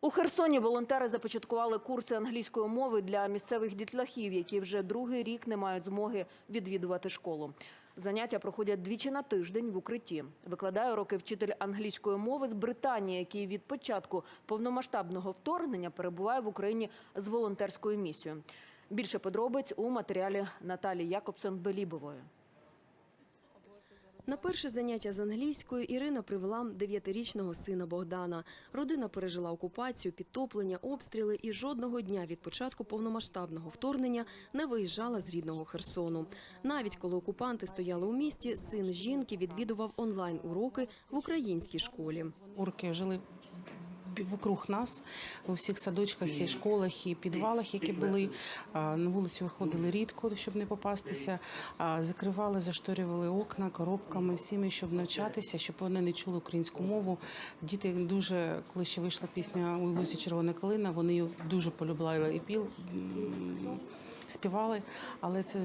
У Херсоні волонтери започаткували курси англійської мови для місцевих дітлахів, які вже другий рік не мають змоги відвідувати школу. Заняття проходять двічі на тиждень в укритті. Викладає уроки вчитель англійської мови з Британії, який від початку повномасштабного вторгнення перебуває в Україні з волонтерською місією. Більше подробиць у матеріалі Наталі Якобсон-Белібової. На перше заняття з англійської Ірина привела дев'ятирічного сина Богдана. Родина пережила окупацію, підтоплення, обстріли і жодного дня від початку повномасштабного вторгнення не виїжджала з рідного Херсону. Навіть коли окупанти стояли у місті, син жінки відвідував онлайн уроки в українській школі. Урки жили вокруг нас у всіх садочках і школах і підвалах, які були. На вулицю виходили рідко, щоб не попастися. Закривали, зашторювали окна коробками всіми, щоб навчатися, щоб вони не чули українську мову. Діти дуже, коли ще вийшла пісня у лузі Червона калина, вони дуже полюбляли і піл. Співали, але це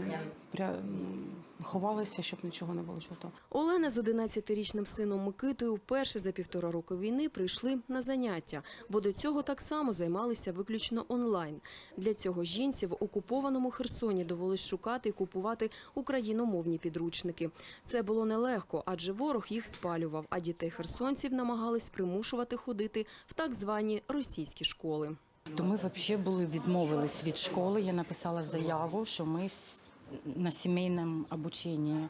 ховалися, щоб нічого не було чути. Олена з 11-річним сином Микитою вперше за півтора року війни прийшли на заняття, бо до цього так само займалися виключно онлайн. Для цього жінці в окупованому Херсоні довелось шукати і купувати україномовні підручники. Це було нелегко, адже ворог їх спалював, а дітей херсонців намагались примушувати ходити в так звані російські школи. То ми взагалі були відмовились від школи. Я написала заяву, що ми на сімейному обученні.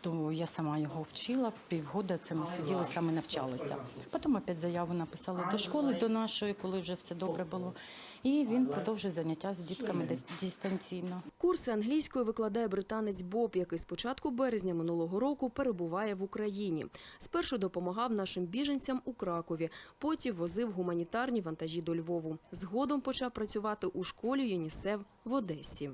То я сама його вчила. Півгода це ми сиділи, саме навчалися. Потім опять заяву написали до школи, до нашої, коли вже все добре було. І він продовжує заняття з дітками дистанційно. Курси англійської викладає британець Боб, який з початку березня минулого року перебуває в Україні. Спершу допомагав нашим біженцям у Кракові, потім возив гуманітарні вантажі до Львову. Згодом почав працювати у школі ЮНІСЕФ в Одесі.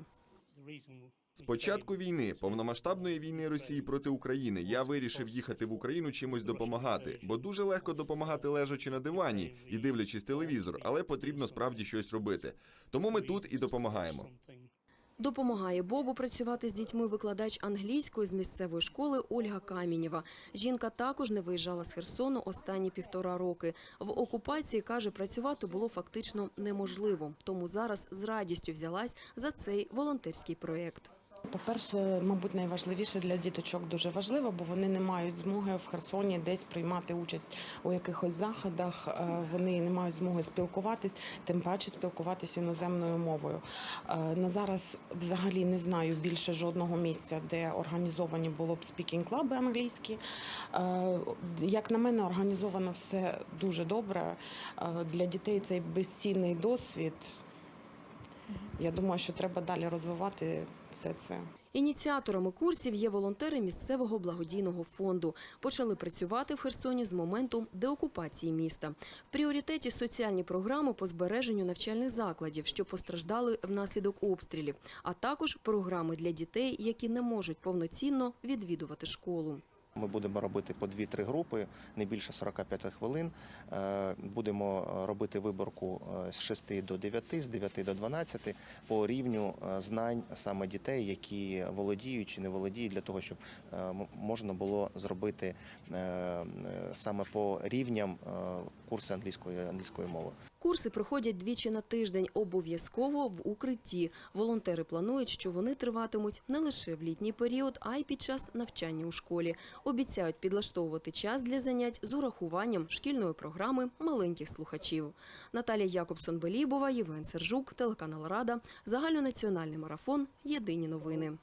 З початку війни, повномасштабної війни Росії проти України, я вирішив їхати в Україну чимось допомагати, бо дуже легко допомагати лежачи на дивані і дивлячись телевізор, але потрібно справді щось робити. Тому ми тут і допомагаємо. Допомагає Бобу працювати з дітьми викладач англійської з місцевої школи Ольга Камінєва. Жінка також не виїжджала з Херсону останні півтора роки. В окупації каже, працювати було фактично неможливо. Тому зараз з радістю взялась за цей волонтерський проєкт. По-перше, мабуть, найважливіше для діточок дуже важливо, бо вони не мають змоги в Херсоні десь приймати участь у якихось заходах. Е, Вони не мають змоги спілкуватись, тим паче спілкуватися іноземною мовою. Е, На зараз взагалі не знаю більше жодного місця, де організовані було б спікінг-клаби англійські. Е, Як на мене, організовано все дуже добре. Для дітей цей безцінний досвід. Я думаю, що треба далі розвивати все це. Ініціаторами курсів є волонтери місцевого благодійного фонду. Почали працювати в Херсоні з моменту деокупації міста. В пріоритеті соціальні програми по збереженню навчальних закладів, що постраждали внаслідок обстрілів, а також програми для дітей, які не можуть повноцінно відвідувати школу. Ми будемо робити по 2-3 групи, не більше 45 хвилин. Е, Будемо робити виборку е, з 6 до 9, з 9 до 12 по рівню е, знань саме дітей, які володіють чи не володіють, для того, щоб можна було зробити саме по рівням курси англійської англійської мови. Курси проходять двічі на тиждень, обов'язково в укритті. Волонтери планують, що вони триватимуть не лише в літній період, а й під час навчання у школі. Обіцяють підлаштовувати час для занять з урахуванням шкільної програми маленьких слухачів. Наталія Якобсон-Белібова, Євген Сержук, телеканал Рада, загальнонаціональний марафон. Єдині новини.